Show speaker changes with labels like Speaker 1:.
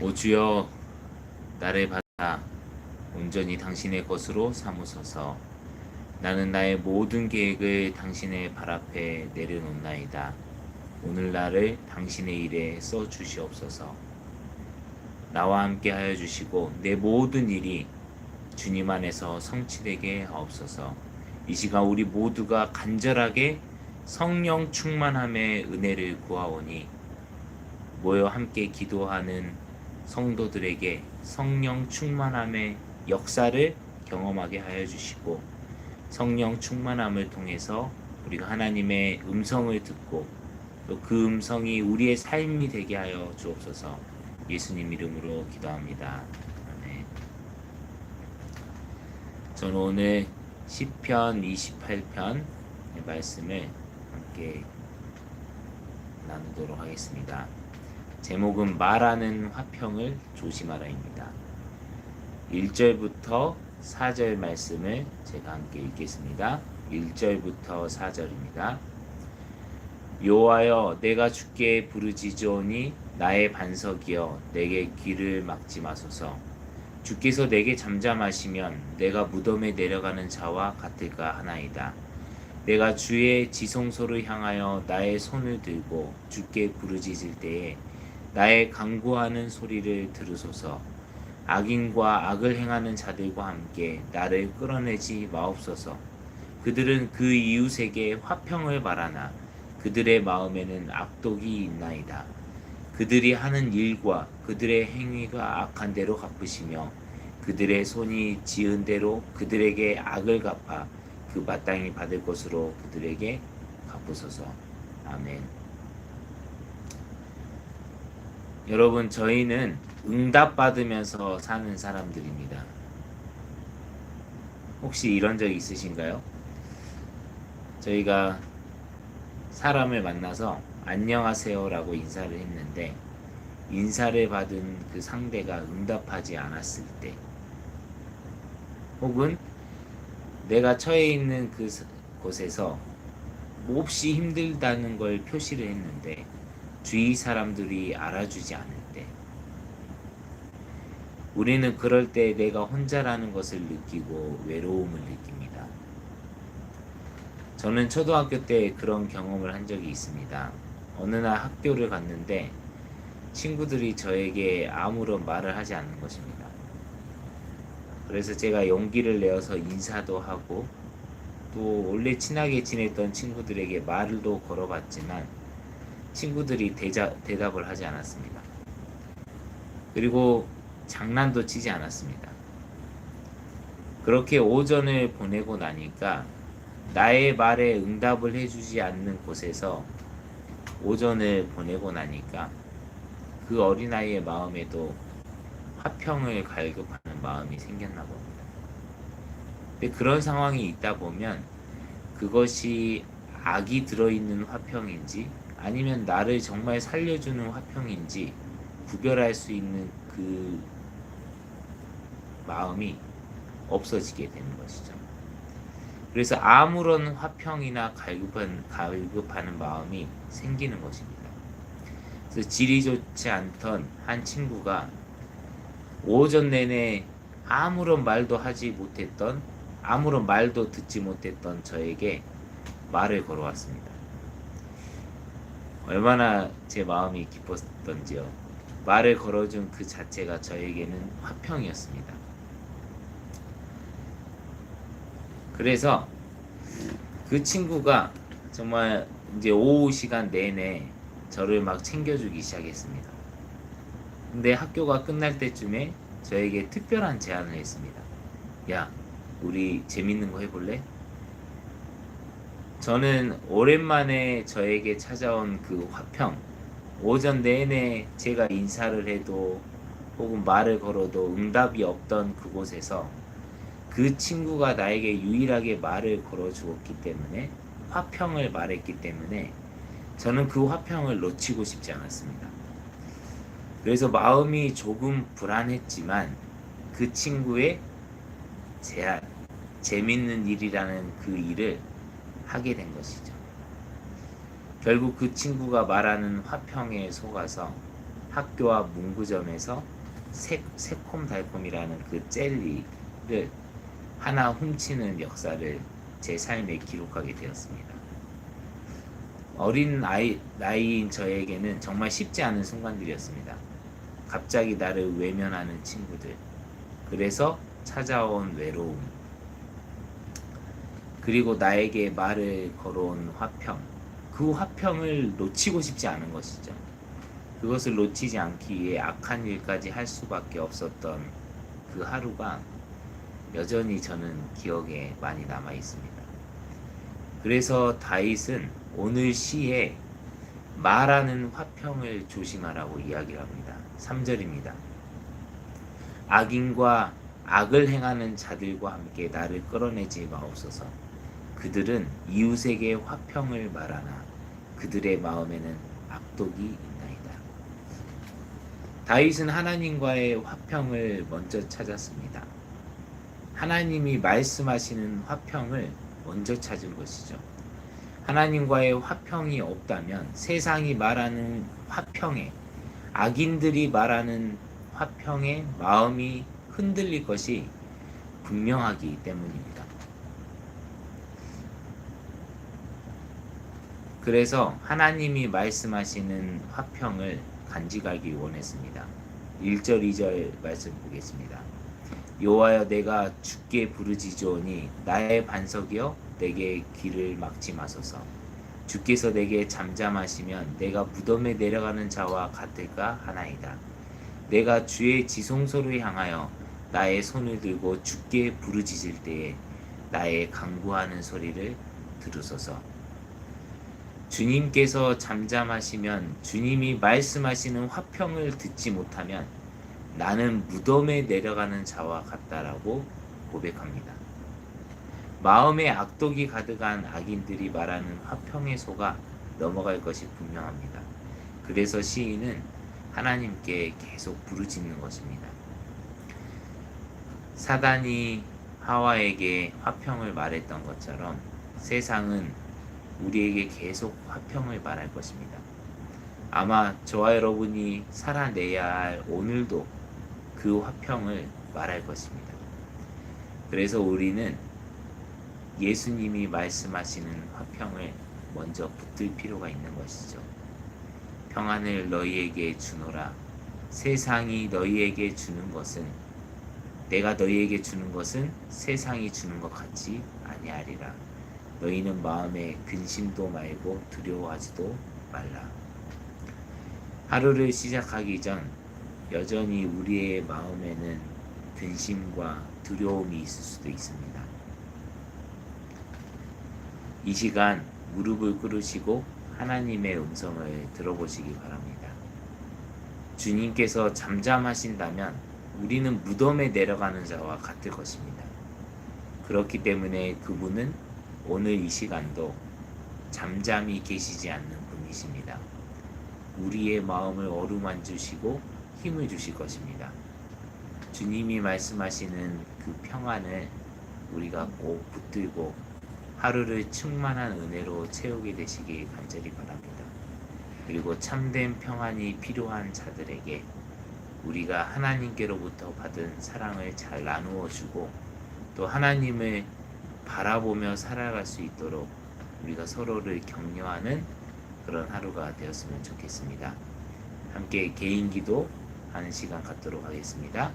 Speaker 1: 오 주여 나를 받아 온전히 당신의 것으로 삼으소서. 나는 나의 모든 계획을 당신의 발 앞에 내려놓나이다. 오늘 나를 당신의 일에 써 주시옵소서. 나와 함께 하여 주시고 내 모든 일이 주님 안에서 성취되게 하옵소서. 이 시간 우리 모두가 간절하게 성령 충만함의 은혜를 구하오니 모여 함께 기도하는 성도들에게 성령 충만함의 역사를 경험하게 하여 주시고 성령 충만함을 통해서 우리가 하나님의 음성을 듣고 또 그 음성이 우리의 삶이 되게 하여 주옵소서 예수님 이름으로 기도합니다. 아멘. 저는 오늘 시편 28편 말씀을 함께 나누도록 하겠습니다. 제목은 말하는 화평을 조심하라입니다. 1절부터 4절 말씀을 제가 함께 읽겠습니다. 1절부터 4절입니다. 여호와여 내가 주께 부르짖으오니 나의 반석이여 내게 귀를 막지 마소서 주께서 내게 잠잠하시면 내가 무덤에 내려가는 자와 같을까 하나이다 내가 주의 지성소를 향하여 나의 손을 들고 주께 부르짖을 때에 나의 강구하는 소리를 들으소서 악인과 악을 행하는 자들과 함께 나를 끌어내지 마옵소서 그들은 그 이웃에게 화평을 바라나 그들의 마음에는 악독이 있나이다. 그들이 하는 일과 그들의 행위가 악한 대로 갚으시며 그들의 손이 지은 대로 그들에게 악을 갚아 그 마땅히 받을 것으로 그들에게 갚으소서. 아멘. 여러분 저희는 응답받으면서 사는 사람들입니다. 혹시 이런 적 있으신가요? 저희가 사람을 만나서 안녕하세요라고 인사를 했는데 인사를 받은 그 상대가 응답하지 않았을 때 혹은 내가 처해 있는 그 곳에서 몹시 힘들다는 걸 표시를 했는데 주위 사람들이 알아주지 않을 때 우리는 그럴 때 내가 혼자라는 것을 느끼고 외로움을 느낍니다. 저는 초등학교 때 그런 경험을 한 적이 있습니다. 어느 날 학교를 갔는데 친구들이 저에게 아무런 말을 하지 않는 것입니다. 그래서 제가 용기를 내어서 인사도 하고 또 원래 친하게 지냈던 친구들에게 말도 걸어봤지만 친구들이 대자, 대답을 하지 않았습니다. 그리고 장난도 치지 않았습니다. 그렇게 오전을 보내고 나니까 나의 말에 응답을 해주지 않는 곳에서 오전을 보내고 나니까 그 어린아이의 마음에도 화평을 갈급하는 마음이 생겼나 봅니다. 근데 그런 상황이 있다 보면 그것이 악이 들어있는 화평인지 아니면 나를 정말 살려주는 화평인지 구별할 수 있는 그 마음이 없어지게 되는 것이죠. 그래서 아무런 화평이나 갈급한, 갈급하는 마음이 생기는 것입니다. 그래서 질이 좋지 않던 한 친구가 오전 내내 아무런 말도 하지 못했던 아무런 말도 듣지 못했던 저에게 말을 걸어왔습니다. 얼마나 제 마음이 기뻤던지요. 말을 걸어준 그 자체가 저에게는 화평이었습니다. 그래서 그 친구가 정말 이제 오후 시간 내내 저를 막 챙겨주기 시작했습니다. 근데 학교가 끝날 때쯤에 저에게 특별한 제안을 했습니다. 야, 우리 재밌는 거 해볼래? 저는 오랜만에 저에게 찾아온 그 화평, 오전 내내 제가 인사를 해도 혹은 말을 걸어도 응답이 없던 그곳에서 그 친구가 나에게 유일하게 말을 걸어 주었기 때문에 화평을 말했기 때문에 저는 그 화평을 놓치고 싶지 않았습니다. 그래서 마음이 조금 불안했지만 그 친구의 제안, 재밌는 일이라는 그 일을 하게 된 것이죠. 결국 그 친구가 말하는 화평에 속아서 학교와 문구점에서 새, 새콤달콤이라는 그 젤리를 하나 훔치는 역사를 제 삶에 기록하게 되었습니다. 어린 아이, 나이인 저에게는 정말 쉽지 않은 순간들이었습니다. 갑자기 나를 외면하는 친구들, 그래서 찾아온 외로움, 그리고 나에게 말을 걸어온 화평, 그 화평을 놓치고 싶지 않은 것이죠. 그것을 놓치지 않기 위해 악한 일까지 할 수밖에 없었던 그 하루가 여전히 저는 기억에 많이 남아 있습니다. 그래서 다윗은 오늘 시에 말하는 화평을 조심하라고 이야기를 합니다. 3절입니다. 악인과 악을 행하는 자들과 함께 나를 끌어내지 마옵소서. 그들은 이웃에게 화평을 말하나 그들의 마음에는 악독이 있나이다. 다윗은 하나님과의 화평을 먼저 찾았습니다. 하나님이 말씀하시는 화평을 먼저 찾은 것이죠. 하나님과의 화평이 없다면 세상이 말하는 화평에 악인들이 말하는 화평에 마음이 흔들릴 것이 분명하기 때문입니다. 그래서 하나님이 말씀하시는 화평을 간직하기 원했습니다. 1절 2절 말씀 보겠습니다. 여호와여 내가 주께 부르짖으오니 나의 반석이여 내게 길을 막지 마소서. 주께서 내게 잠잠하시면 내가 무덤에 내려가는 자와 같을까 하나이다. 내가 주의 지성소를 향하여 나의 손을 들고 주께 부르짖을 때에 나의 강구하는 소리를 들으소서. 주님께서 잠잠하시면 주님이 말씀하시는 화평을 듣지 못하면 나는 무덤에 내려가는 자와 같다라고 고백합니다. 마음에 악독이 가득한 악인들이 말하는 화평의 소가 넘어갈 것이 분명합니다. 그래서 시인은 하나님께 계속 부르짖는 것입니다. 사단이 하와에게 화평을 말했던 것처럼 세상은 우리에게 계속 화평을 말할 것입니다. 아마 저와 여러분이 살아내야 할 오늘도 그 화평을 말할 것입니다. 그래서 우리는 예수님이 말씀하시는 화평을 먼저 붙들 필요가 있는 것이죠. 평안을 너희에게 주노라. 세상이 너희에게 주는 것은 내가 너희에게 주는 것은 세상이 주는 것 같지 아니하리라. 너희는 마음에 근심도 말고 두려워하지도 말라. 하루를 시작하기 전 여전히 우리의 마음에는 근심과 두려움이 있을 수도 있습니다. 이 시간 무릎을 꿇으시고 하나님의 음성을 들어보시기 바랍니다. 주님께서 잠잠하신다면 우리는 무덤에 내려가는 자와 같을 것입니다. 그렇기 때문에 그분은 오늘 이 시간도 잠잠히 계시지 않는 분이십니다. 우리의 마음을 어루만주시고 힘을 주실 것입니다. 주님이 말씀하시는 그 평안을 우리가 꼭 붙들고 하루를 충만한 은혜로 채우게 되시기 간절히 바랍니다. 그리고 참된 평안이 필요한 자들에게 우리가 하나님께로부터 받은 사랑을 잘 나누어 주고 또 하나님을 바라보며 살아갈 수 있도록 우리가 서로를 격려하는 그런 하루가 되었으면 좋겠습니다. 함께 개인 기도 하는 시간 갖도록 하겠습니다.